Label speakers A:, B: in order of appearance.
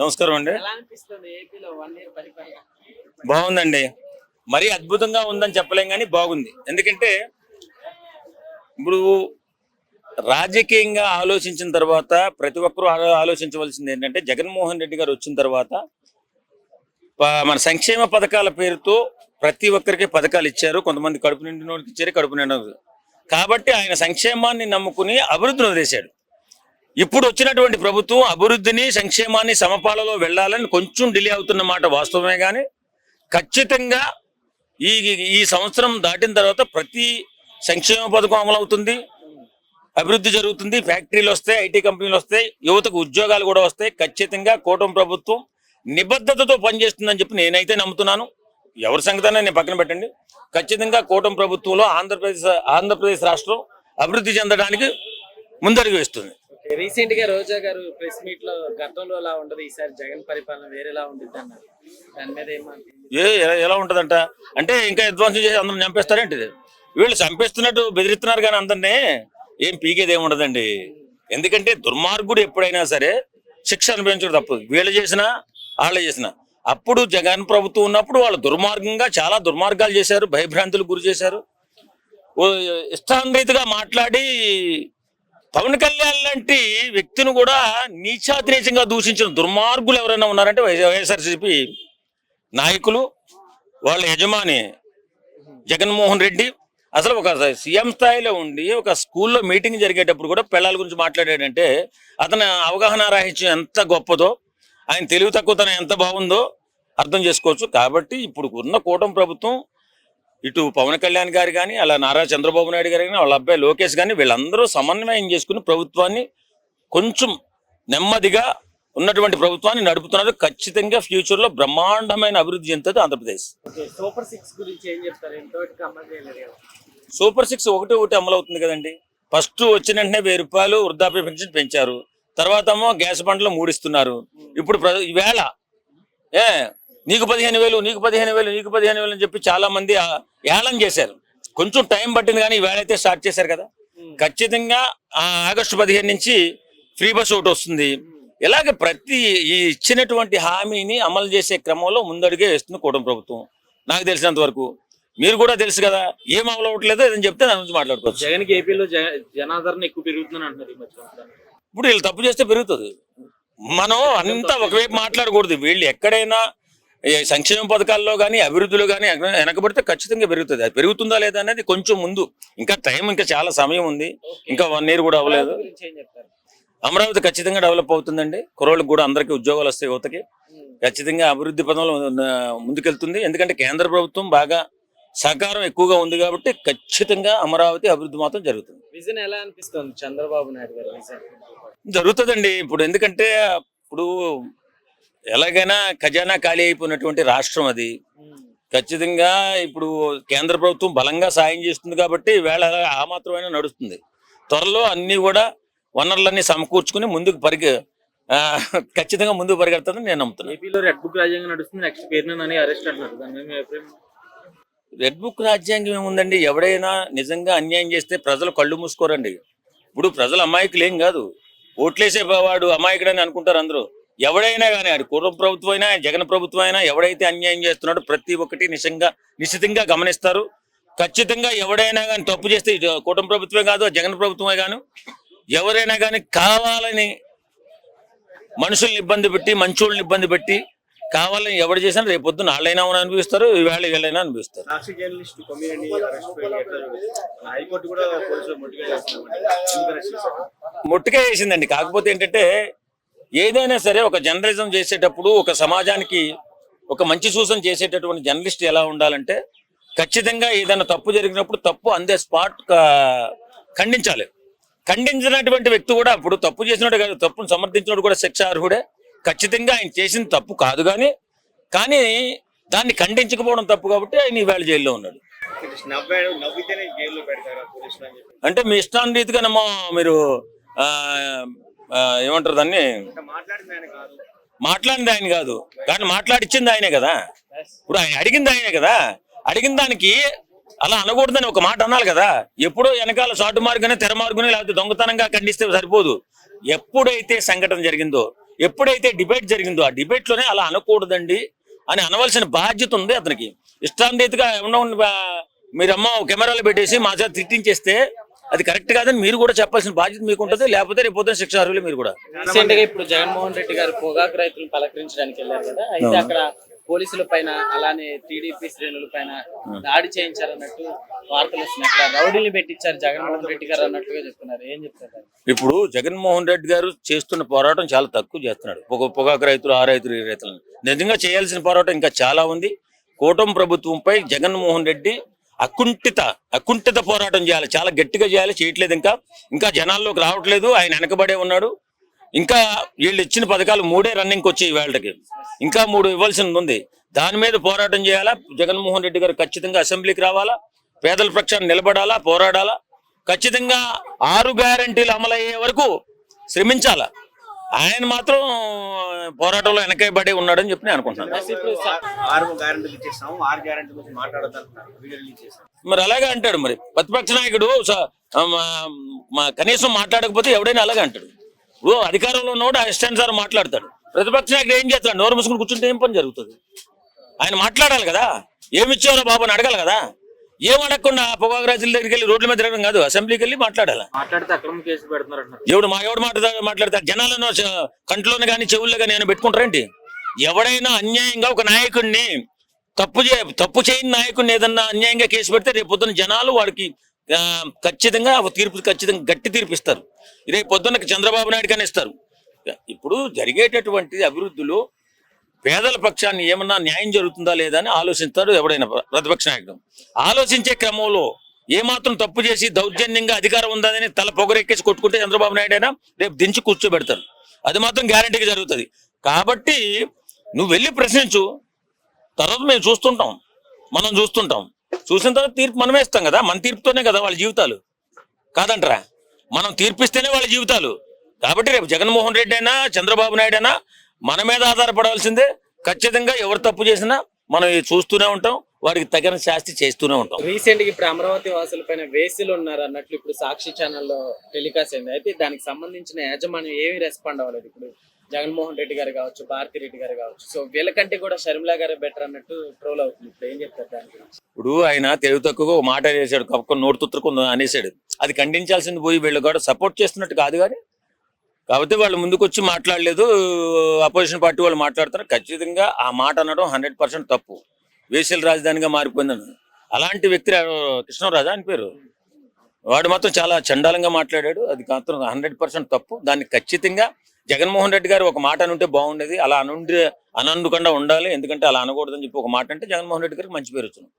A: నమస్కారం అండి. బాగుందండి. మరీ అద్భుతంగా ఉందని చెప్పలేం కానీ బాగుంది. ఎందుకంటే ఇప్పుడు రాజకీయంగా ఆలోచించిన తర్వాత ప్రతి ఒక్కరూ ఆలోచించవలసింది ఏంటంటే జగన్మోహన్ రెడ్డి గారు వచ్చిన తర్వాత మన సంక్షేమ పథకాల పేరుతో ప్రతి ఒక్కరికి పథకాలు ఇచ్చారు. కొంతమంది కడుపు నిండినోడికి ఇచ్చారు కడుపు నిండిన కాబట్టి ఆయన సంక్షేమాన్ని నమ్ముకుని అభివృద్ధిని వదిలేశాడు. ఇప్పుడు వచ్చినటువంటి ప్రభుత్వం అభివృద్ధిని సంక్షేమాన్ని సమపాలలో వెళ్ళాలని కొంచెం డిలే అవుతున్న మాట వాస్తవమే కానీ ఖచ్చితంగా ఈ ఈ సంవత్సరం దాటిన తర్వాత ప్రతి సంక్షేమ పథకం అమలు అవుతుంది. అభివృద్ధి జరుగుతుంది. ఫ్యాక్టరీలు వస్తాయి ఐటీ కంపెనీలు వస్తాయి యువతకు ఉద్యోగాలు కూడా వస్తాయి. ఖచ్చితంగా కూటమి ప్రభుత్వం నిబద్ధతతో పనిచేస్తుందని చెప్పి నేనైతే నమ్ముతున్నాను. ఎవరి సంగతనే నేను పక్కన పెట్టండి. ఖచ్చితంగా కూటమి ప్రభుత్వంలో ఆంధ్రప్రదేశ్ ఆంధ్రప్రదేశ్ రాష్ట్రం అభివృద్ధి చెందడానికి ముందడుగు వేస్తుంది.
B: రీసెంట్గా రోజా గారు ప్రెస్ మీట్లో గతంలో ఎలా ఉండదు ఈసారి జగన్ పరిపాలన వేరేలా ఉంటుంది అన్నారు. దాని మీద
A: ఏ ఎలా- ఉంటదంట? అంటే ఇంకా విధ్వంసం చేసి అందరం చంపేస్తారేంటి వీళ్ళు చంపేస్తున్నట్టు బెదిరిస్తున్నారు కానీ అందరినీ ఏం పీకేది ఏమి ఉండదండి. ఎందుకంటే దుర్మార్గుడు ఎప్పుడైనా సరే శిక్ష అనుభవించడం తప్పు. వీళ్ళు చేసినా వాళ్ళు చేసినా. అప్పుడు జగన్ ప్రభుత్వం ఉన్నప్పుడు వాళ్ళు దుర్మార్గంగా చాలా దుర్మార్గాలు చేశారు భయభ్రాంతులకు గురి చేశారు. ఓ ఇష్టాన్రీతిగా మాట్లాడి పవన్ కళ్యాణ్ లాంటి వ్యక్తిని కూడా నీచాతినీచంగా దూషించిన దుర్మార్గులు ఎవరైనా ఉన్నారంటే వైఎస్ఆర్సిపి నాయకులు వాళ్ళ యజమాని జగన్మోహన్ రెడ్డి. అసలు ఒక సీఎం స్థాయిలో ఉండి ఒక స్కూల్లో మీటింగ్ జరిగేటప్పుడు కూడా పిల్లల గురించి మాట్లాడాడంటే అతని అవగాహన రాహిత్యం ఎంత గొప్పదో ఆయన తెలివి తక్కువతనం ఎంత బాగుందో అర్థం చేసుకోవచ్చు. కాబట్టి ఇప్పుడు ఉన్న కూటమి ప్రభుత్వం ఇటు పవన్ కళ్యాణ్ గారు కానీ అలా నారా చంద్రబాబు నాయుడు గారు కానీ వాళ్ళ అబ్బాయి లోకేష్ కానీ వీళ్ళందరూ సమన్వయం చేసుకుని ప్రభుత్వాన్ని కొంచెం నెమ్మదిగా ఉన్నటువంటి ప్రభుత్వాన్ని నడుపుతున్నారు. ఖచ్చితంగా ఫ్యూచర్లో బ్రహ్మాండమైన అభివృద్ధి చెందుతుంది ఆంధ్రప్రదేశ్.
B: సూపర్ సిక్స్ గురించి ఏం చెప్తారు?
A: సూపర్ సిక్స్ ఒకటి ఒకటి అమలు అవుతుంది కదండి. ఫస్ట్ వచ్చిన వెంటనే వెయ్యి రూపాయలు వృద్ధాప్య పెన్షన్ పెంచారు. తర్వాత ఏమో గ్యాస్ బండ్లు మూడిస్తున్నారు. ఇప్పుడు ప్ర- ఈవేళ ఏ నీకు పదిహేను వేలు నీకు పదిహేను వేలు నీకు పదిహేను వేలు అని చెప్పి చాలా మంది ఏళం చేశారు. కొంచెం టైం పట్టింది కానీ ఈవేళ అయితే స్టార్ట్ చేశారు కదా. ఖచ్చితంగా ఆ ఆగస్టు పదిహేను నుంచి ఫ్రీ బస్ ఒకటి వస్తుంది. ఇలాగ ప్రతి ఈ ఇచ్చినటువంటి హామీని అమలు చేసే క్రమంలో ముందడుగే వేస్తుంది కూటమి ప్రభుత్వం. నాకు తెలిసినంత వరకు. మీరు కూడా తెలుసు కదా ఏం అమలు అవ్వట్లేదో ఏదని చెప్తే దాని గురించి మాట్లాడుకోవచ్చు.
B: జగన్ ఏపీలో జనాదరణ ఎక్కువ పెరుగుతుందని అంటున్నారు
A: ఇప్పుడు వీళ్ళు తప్పు చేస్తే పెరుగుతుంది. మనం అంతా ఒకవైపు మాట్లాడకూడదు. వీళ్ళు ఎక్కడైనా సంక్షేమ పథకాల్లో కానీ అభివృద్ధిలో కానీ వెనకబడితే ఖచ్చితంగా పెరుగుతుంది. అది పెరుగుతుందా లేదా అనేది కొంచెం ముందు. ఇంకా టైం ఇంకా చాలా సమయం ఉంది. ఇంకా వన్ ఇయర్ కూడా అవ్వలేదు. అమరావతి ఖచ్చితంగా డెవలప్ అవుతుందండి. కుర్రోళ్ళకి కూడా అందరికీ ఉద్యోగాలు వస్తాయి యువతకి. ఖచ్చితంగా అభివృద్ధి పదంలో ముందుకెళ్తుంది. ఎందుకంటే కేంద్ర ప్రభుత్వం బాగా సహకారం ఎక్కువగా ఉంది కాబట్టి ఖచ్చితంగా అమరావతి అభివృద్ధి మాత్రం జరుగుతుంది.
B: విజన్ ఎలా అనిపిస్తుంది? చంద్రబాబు నాయుడు గారు
A: జరుగుతుందండి. ఇప్పుడు ఎందుకంటే ఇప్పుడు ఎలాగైనా ఖజానా ఖాళీ అయిపోయినటువంటి రాష్ట్రం అది. ఖచ్చితంగా ఇప్పుడు కేంద్ర ప్రభుత్వం బలంగా సాయం చేస్తుంది కాబట్టి వేళ ఆ మాత్రమైనా నడుస్తుంది. త్వరలో అన్ని కూడా వనరులన్నీ సమకూర్చుకుని ముందుకు పరిగె ఖచ్చితంగా ముందుకు పరిగెడుతుందని నేను నమ్ముతున్నాను.
B: ఏపీలో రెడ్ బుక్ రాజ్యాంగం నడుస్తుంది నెక్స్ట్ అరెస్ట్ అంటున్నారు.
A: రెడ్ బుక్ రాజ్యాంగం ఏముందండి? ఎవడైనా నిజంగా అన్యాయం చేస్తే ప్రజలు కళ్ళు మూసుకోరండి. ఇప్పుడు ప్రజలు అమాయకులు ఏం కాదు. ఓట్లేసే వాడు అమాయకుడని అనుకుంటారు అందరూ. ఎవడైనా కానీ అది కుర్ర ప్రభుత్వం అయినా జగన్ ప్రభుత్వం అయినా ఎవడైతే అన్యాయం చేస్తున్నాడో ప్రతి ఒక్కటి నిజంగా నిశ్చితంగా గమనిస్తారు. ఖచ్చితంగా ఎవడైనా కానీ తప్పు చేస్తే కూటమి ప్రభుత్వమే కాదు జగన్ ప్రభుత్వమే కాను ఎవరైనా కానీ కావాలని మనుషుల్ని ఇబ్బంది పెట్టి మంచోళ్ళని ఇబ్బంది పెట్టి కావాలని ఎవడు చేసినా రేపు పొద్దున్న వాళ్ళైనా అనుభవిస్తారు ఈవేళ వీళ్ళైనా
B: చేస్తున్నారు.
A: ముట్టుగా వేసిందండి కాకపోతే ఏంటంటే ఏదైనా సరే ఒక జర్నలిజం చేసేటప్పుడు ఒక సమాజానికి ఒక మంచి సూచన చేసేటటువంటి జర్నలిస్ట్ ఎలా ఉండాలంటే ఖచ్చితంగా ఏదైనా తప్పు జరిగినప్పుడు తప్పు అందే స్పాట్ ఖండించాలి. ఖండించినటువంటి వ్యక్తి కూడా అప్పుడు తప్పు చేసినట్టు కాదు తప్పును సమర్థించినట్టు కూడా శిక్ష అర్హుడే ఖచ్చితంగా ఆయన చేసిన తప్పు కాదు కానీ కానీ దాన్ని ఖండించకపోవడం తప్పు కాబట్టి ఆయన ఈవేళ జైల్లో ఉన్నాడు. అంటే మీ ఇష్టాన్ని రీతిగా మీరు ఏమంటారు దాన్ని?
B: మాట్లాడింది ఆయన కాదు.
A: మాట్లాడింది ఆయన కాదు కానీ మాట్లాడిచ్చింది ఆయనే కదా? ఇప్పుడు ఆయన అడిగింది ఆయనే కదా? అడిగిన దానికి అలా అనకూడదని ఒక మాట అనాలి కదా? ఎప్పుడో వెనకాల షార్ట్ మార్గనే తెర మార్గనే లేకపోతే దొంగతనంగా ఖండిస్తే సరిపోదు. ఎప్పుడైతే సంఘటన జరిగిందో ఎప్పుడైతే డిబేట్ జరిగిందో ఆ డిబేట్లోనే అలా అనకూడదండి అని అనవలసిన బాధ్యత ఉంది అతనికి. ఇష్టాంతీతిగా ఉన్న ఉన్న మీరమ్మ కెమెరాలు పెట్టేసి మా చేత తిట్టించేస్తే అది కరెక్ట్ కాదని మీరు కూడా చెప్పాల్సిన బాధ్యత మీకు ఉంటుంది లేకపోతే రేపు శిక్ష అర్హులే మీరు కూడా.
B: రీసెంట్గా ఇప్పుడు జగన్మోహన్ రెడ్డి గారు పొగాకు రైతులను పలకరించడానికి వెళ్ళారు కదా అయితే అక్కడ పోలీసుల పైన అలానే టీడీపీ శ్రేణుల పైన దాడి చేయించారన్నట్టు వార్తలు వస్తున్నాయి. రౌడీని పెట్టించారు జగన్మోహన్ రెడ్డి గారు అన్నట్టుగా చెప్తున్నారు. ఏం చెప్తారు?
A: ఇప్పుడు జగన్మోహన్ రెడ్డి గారు చేస్తున్న పోరాటం చాలా తక్కువ చేస్తున్నాడు. పొగ పొగాకు రైతులు ఆ రైతులు ఈ రైతులను. నిజంగా చేయాల్సిన పోరాటం ఇంకా చాలా ఉంది. కూటమి ప్రభుత్వంపై జగన్మోహన్ రెడ్డి అకుంఠిత అకుంఠిత పోరాటం చేయాలి. చాలా గట్టిగా చేయాలి చేయట్లేదు ఇంకా. ఇంకా జనాల్లోకి రావట్లేదు ఆయన వెనకబడే ఉన్నాడు. ఇంకా వీళ్ళు ఇచ్చిన పథకాలు మూడే రన్నింగ్కి వచ్చాయి వాళ్ళకి. ఇంకా మూడు ఇవ్వాల్సింది ఉంది. దాని మీద పోరాటం చేయాలా? జగన్మోహన్ రెడ్డి గారు ఖచ్చితంగా అసెంబ్లీకి రావాలా? పేదల పక్షాన్ని నిలబడాలా? పోరాడాలా? ఖచ్చితంగా ఆరు గ్యారంటీలు అమలయ్యే వరకు శ్రమించాలా? ఆయన మాత్రం పోరాటంలో వెనకబడి ఉన్నాడని చెప్పి నేను అనుకుంటున్నాను. మరి అలాగే అంటాడు మరి. ప్రతిపక్ష నాయకుడు కనీసం మాట్లాడకపోతే ఎవడైనా అలాగే అంటాడు. ఓ అధికారంలో ఉన్నవాడు ఆ ఇష్టానుసారం మాట్లాడతాడు. ప్రతిపక్ష నాయకుడు ఏం చేస్తాడు? నోరు మూసుకుని కూర్చుంటే ఏం పని జరుగుతుంది? ఆయన మాట్లాడాలి కదా. ఏమి ఇచ్చారో బాబు అని అడగాలి కదా. ఏం అడగకుండా పొగాకు రైతుల దగ్గరికి వెళ్ళి రోడ్ల మీద తిరగడం కాదు అసెంబ్లీకి వెళ్ళి మాట్లాడాలి ఎవడు మా ఎవడు మాట్లాడతాడు మాట్లాడతాడు జనాలను కంట్లోనే కానీ చెవుల్లో కానీ నేను పెట్టుకుంటారేంటి ఎవడైనా అన్యాయంగా ఒక నాయకుడిని తప్పు చే తప్పు చేయని నాయకుడిని ఏదన్నా అన్యాయంగా కేసు పెడితే రేపు పొద్దున్న జనాలు వాడికి ఖచ్చితంగా ఒక తీర్పు ఖచ్చితంగా గట్టి తీర్పు ఇస్తారు రేపు పొద్దున్న చంద్రబాబు నాయుడు కానీ ఇస్తారు. ఇప్పుడు జరిగేటటువంటి అభివృద్ధిలో పేదల పక్షాన్ని ఏమన్నా న్యాయం జరుగుతుందా లేదా అని ఆలోచిస్తాడు ఎవడైనా ప్రతిపక్ష నాయకుడు. ఆలోచించే క్రమంలో ఏమాత్రం తప్పు చేసి దౌర్జన్యంగా అధికారం ఉందని తల పొగరెక్కేసి కొట్టుకుంటే చంద్రబాబు నాయుడు అయినా రేపు దించి కూర్చోబెడతారు అది మాత్రం గ్యారంటీగా జరుగుతుంది. కాబట్టి నువ్వు వెళ్ళి ప్రశ్నించు. తర్వాత మేము చూస్తుంటాం. మనం చూస్తుంటాం. చూసిన తర్వాత తీర్పు మనమే ఇస్తాం కదా. మన తీర్పుతోనే కదా వాళ్ళ జీవితాలు. కాదంటరా. మనం తీర్పిస్తేనే వాళ్ళ జీవితాలు. కాబట్టి రేపు జగన్మోహన్ రెడ్డి అయినా చంద్రబాబు నాయుడు అయినా మన మీద ఆధారపడాల్సిందే ఖచ్చితంగా ఎవరు తప్పు చేసినా మనం ఇది చూస్తూనే ఉంటాం వారికి తగిన శాస్తి చేస్తూనే ఉంటాం.
B: రీసెంట్గా ఇప్పుడు అమరావతి వాసుల పైన వేసులు ఉన్నారు అన్నట్లు ఇప్పుడు సాక్షి ఛానల్లో టెలికాస్ట్ అయింది. అయితే దానికి సంబంధించిన యాజమాన్యం ఏమి రెస్పాండ్ అవ్వలేదు. ఇప్పుడు జగన్మోహన్ రెడ్డి గారు కావచ్చు భారతి రెడ్డి గారు కావచ్చు. సో వీళ్ళకంటే కూడా షర్మిల గారే బెటర్ అన్నట్టు ట్రోల్ అవుతుంది. ఇప్పుడు ఏం చెప్తారు దాని గురించి?
A: ఇప్పుడు ఆయన తెలివి తక్కువ ఒక మాట అనేసాడు కప్పుకొని నోటు తుత్తుకుంది అనేసాడు. అది ఖండించాల్సింది పోయి వీళ్ళు కూడా సపోర్ట్ చేస్తున్నట్టు కాదు కానీ కాబట్టి వాళ్ళు ముందుకు వచ్చి మాట్లాడలేదు అపోజిషన్ పార్టీ వాళ్ళు మాట్లాడతారు. ఖచ్చితంగా ఆ మాట అనడం హండ్రెడ్ పర్సెంట్ తప్పు. వేసల రాజధానిగా మారిపోయిందని. అలాంటి వ్యక్తి కృష్ణరాజా అని పేరు. వాడు మాత్రం చాలా చండాలంగా మాట్లాడాడు. అది మాత్రం హండ్రెడ్ పర్సెంట్ తప్పు. దాన్ని ఖచ్చితంగా జగన్మోహన్ రెడ్డి గారు ఒక మాట అనుంటే బాగుండేది. అలా అనుండి అనకుండా ఉండాలి. ఎందుకంటే అలా అనకూడదని చెప్పి ఒక మాట అంటే జగన్మోహన్ రెడ్డి గారికి మంచి పేరు వచ్చింది.